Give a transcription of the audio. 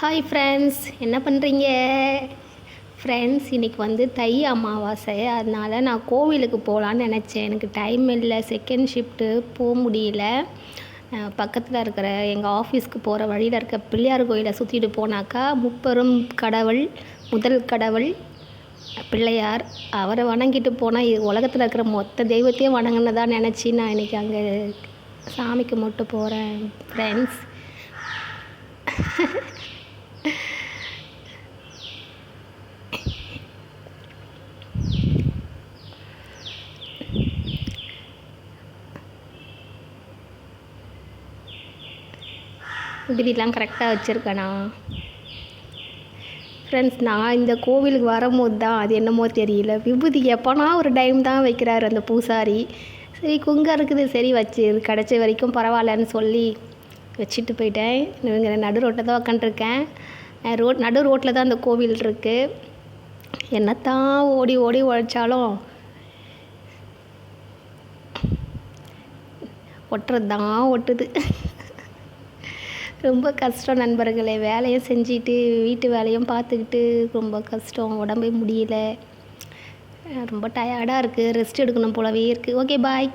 Hi friends என்ன பண்ணுறீங்க friends இன்றைக்கி வந்து தை அமாவாசை. அதனால் நான் கோவிலுக்கு போகலான்னு நினச்சேன். எனக்கு டைம் இல்லை. செகண்ட் ஷிஃப்ட்டு போக முடியல. பக்கத்தில் இருக்கிற எங்கள் ஆஃபீஸ்க்கு போகிற வழியில் இருக்க பிள்ளையார் கோயிலை சுற்றிட்டு போனாக்கா முப்பெரும் கடவுள் முதல் கடவுள் பிள்ளையார் அவரை வணங்கிட்டு போனால் உலகத்தில் இருக்கிற மொத்த தெய்வத்தையும் வணங்கினதா நினச்சி நான் இன்றைக்கி அங்கே சாமிக்கு மட்டும் போகிறேன் ஃப்ரெண்ட்ஸ் விபூதிலாம் கரெக்டாக வச்சுருக்கேனா? ஃப்ரெண்ட்ஸ் நான் இந்த கோவிலுக்கு வரும்போது தான் அது என்னமோ தெரியல. விபூதி எப்போனா ஒரு டைம் தான் வைக்கிறாரு அந்த பூசாரி. சரி குங்கம் இருக்குது. சரி வச்சு கிடச்ச வரைக்கும் பரவாயில்லன்னு சொல்லி வச்சுட்டு போயிட்டேன். இவங்க நடு ரோட்டில் தான் உக்காண்ட்ருக்கேன் ரோட் நடு ரோட்டில் தான் அந்த கோவில் இருக்குது என்னத்தான் ஓடி ஓடி உழைச்சாலும் ஒட்டுறது தான் ஒட்டுது. ரொம்ப கஷ்டம் நண்பர்களே. வேலையும் செஞ்சுட்டு வீட்டு வேலையும் பார்த்துக்கிட்டு ரொம்ப கஷ்டம். உடம்பே முடியல. ரொம்ப டயர்டாக இருக்குது ரெஸ்ட் எடுக்கணும் போலவே இருக்குது ஓகே பாய்